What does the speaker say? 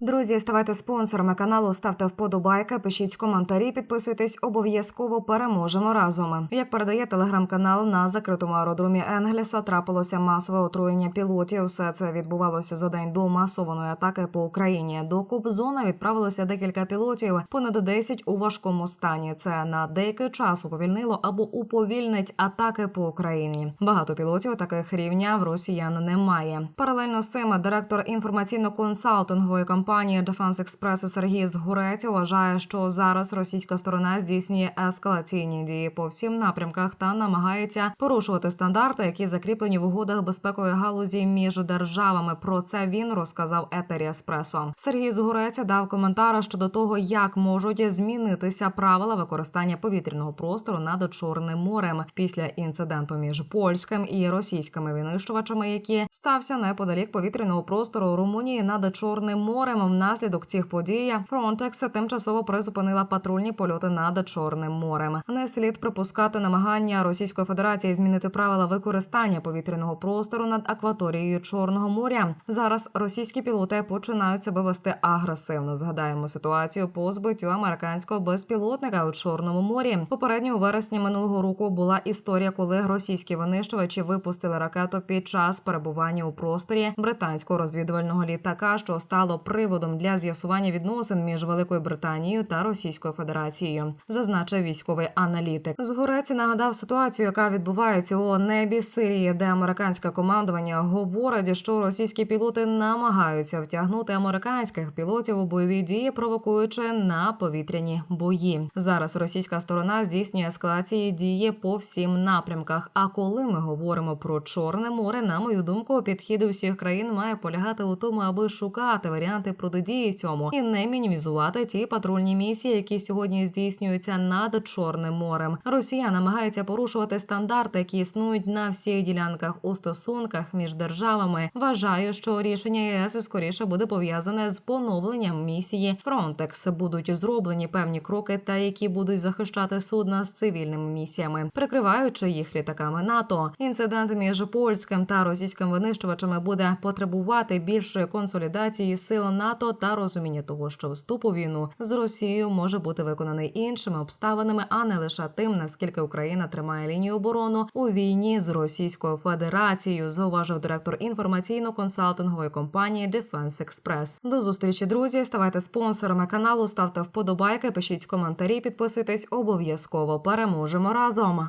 Друзі, ставайте спонсорами каналу, ставте вподобайки, пишіть коментарі, підписуйтесь. Обов'язково переможемо разом. Як передає телеграм-канал на закритому аеродромі Енгліса, трапилося масове отруєння пілотів. Все це відбувалося за день до масованої атаки по Україні. До Кубзона відправилося декілька пілотів, понад 10 у важкому стані. Це на деякий час уповільнило або уповільнить атаки по Україні. Багато пілотів таких рівня в росіян немає. Паралельно з цим директор інформаційно-консалтингової компанії Defense Express Сергій Згурець вважає, що зараз російська сторона здійснює ескалаційні дії по всім напрямках та намагається порушувати стандарти, які закріплені в угодах безпекової галузі між державами. Про це він розказав етері Еспресо. Сергій Згурець дав коментар щодо того, як можуть змінитися правила використання повітряного простору над Чорним морем після інциденту між польським і російськими винищувачами, які стався неподалік повітряного простору Румунії над Чорним морем. Внаслідок цих подій Frontex тимчасово призупинила патрульні польоти над Чорним морем. Не слід припускати намагання Російської Федерації змінити правила використання повітряного простору над акваторією Чорного моря. Зараз російські пілоти починають себе вести агресивно. Згадаємо ситуацію по збиттю американського безпілотника у Чорному морі. Попередньо у вересні минулого року була історія, коли російські винищувачі випустили ракету під час перебування у просторі британського розвідувального літака, що стало приводом для з'ясування відносин між Великою Британією та Російською Федерацією, зазначив військовий аналітик. Згорець нагадав ситуацію, яка відбувається у небі Сирії, де американське командування говорить, що російські пілоти намагаються втягнути американських пілотів у бойові дії, провокуючи на повітряні бої. Зараз російська сторона здійснює ескалації дії по всім напрямках. А коли ми говоримо про Чорне море, на мою думку, підхід усіх країн має полягати у тому, аби шукати варіанти протидії цьому і не мінімізувати ті патрульні місії, які сьогодні здійснюються над Чорним морем. Росія намагається порушувати стандарти, які існують на всіх ділянках у стосунках між державами. Вважаю, що рішення ЄС скоріше буде пов'язане з поновленням місії Frontex. Будуть зроблені певні кроки, та які будуть захищати судна з цивільними місіями, прикриваючи їх літаками НАТО. Інцидент між польським та російським винищувачами буде потребувати більшої консолідації сил НАТО та розуміння того, що вступ у війну з Росією може бути виконаний іншими обставинами, а не лише тим, наскільки Україна тримає лінію оборону у війні з Російською Федерацією, зауважив директор інформаційно-консалтингової компанії Defense Express. До зустрічі, друзі. Ставайте спонсорами каналу, ставте вподобайки, пишіть коментарі, підписуйтесь обов'язково. Переможемо разом.